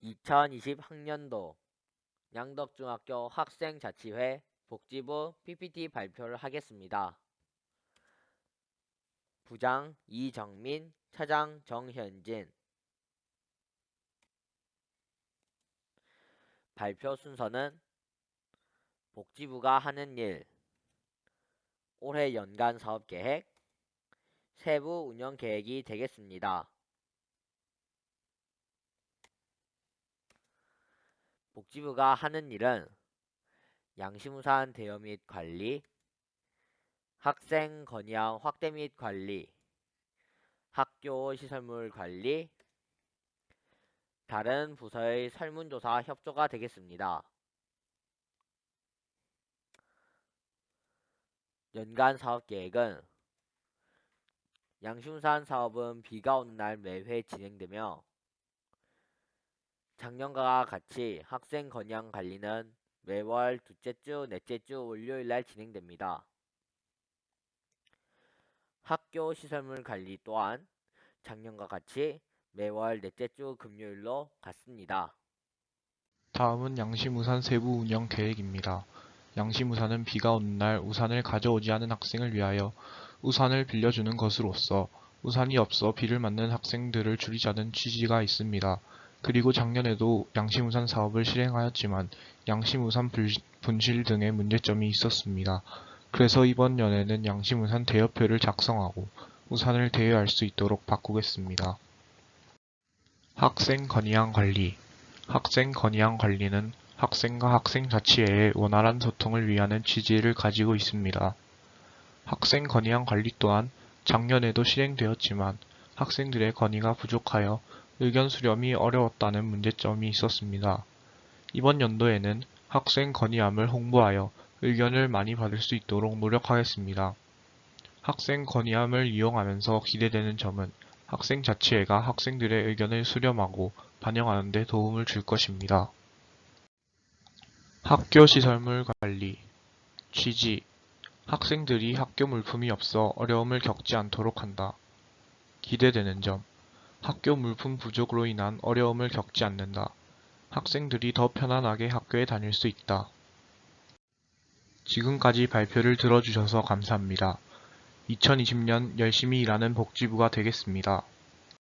2020 학년도 양덕중학교 학생자치회 복지부 PPT 발표를 하겠습니다. 부장 이정민, 차장 정현진 발표 순서는 복지부가 하는 일, 올해 연간 사업 계획, 세부 운영 계획이 되겠습니다. 복지부가 하는 일은 양심우산 대여 및 관리, 학생 건의항 확대 및 관리, 학교 시설물 관리, 다른 부서의 설문조사 협조가 되겠습니다. 연간 사업 계획은 양심우산 사업은 비가 오는 날 매회 진행되며 작년과 같이 학생 건양 관리는 매월 둘째 주, 넷째 주 월요일 날 진행됩니다. 학교 시설물 관리 또한 작년과 같이 매월 넷째 주 금요일로 갔습니다. 다음은 양심우산 세부 운영 계획입니다. 양심우산은 비가 오는 날 우산을 가져오지 않은 학생을 위하여 우산을 빌려주는 것으로서 우산이 없어 비를 맞는 학생들을 줄이자는 취지가 있습니다. 그리고 작년에도 양심우산 사업을 실행하였지만 양심우산 불- 분실 등의 문제점이 있었습니다. 그래서 이번 연에는 양심우산 대여표를 작성하고 우산을 대여할 수 있도록 바꾸겠습니다. 학생 건의항 관리 학생 건의항 관리는 학생과 학생 자치회의 원활한 소통을 위하는 취지를 가지고 있습니다. 학생 건의항 관리 또한 작년에도 실행되었지만 학생들의 건의가 부족하여 의견 수렴이 어려웠다는 문제점이 있었습니다. 이번 연도에는 학생 건의함을 홍보하여 의견을 많이 받을 수 있도록 노력하겠습니다. 학생 건의함을 이용하면서 기대되는 점은 학생 자치회가 학생들의 의견을 수렴하고 반영하는 데 도움을 줄 것입니다. 학교 시설물 관리 취지 학생들이 학교 물품이 없어 어려움을 겪지 않도록 한다. 기대되는 점 학교 물품 부족으로 인한 어려움을 겪지 않는다. 학생들이 더 편안하게 학교에 다닐 수 있다. 지금까지 발표를 들어주셔서 감사합니다. 2020년 열심히 일하는 복지부가 되겠습니다.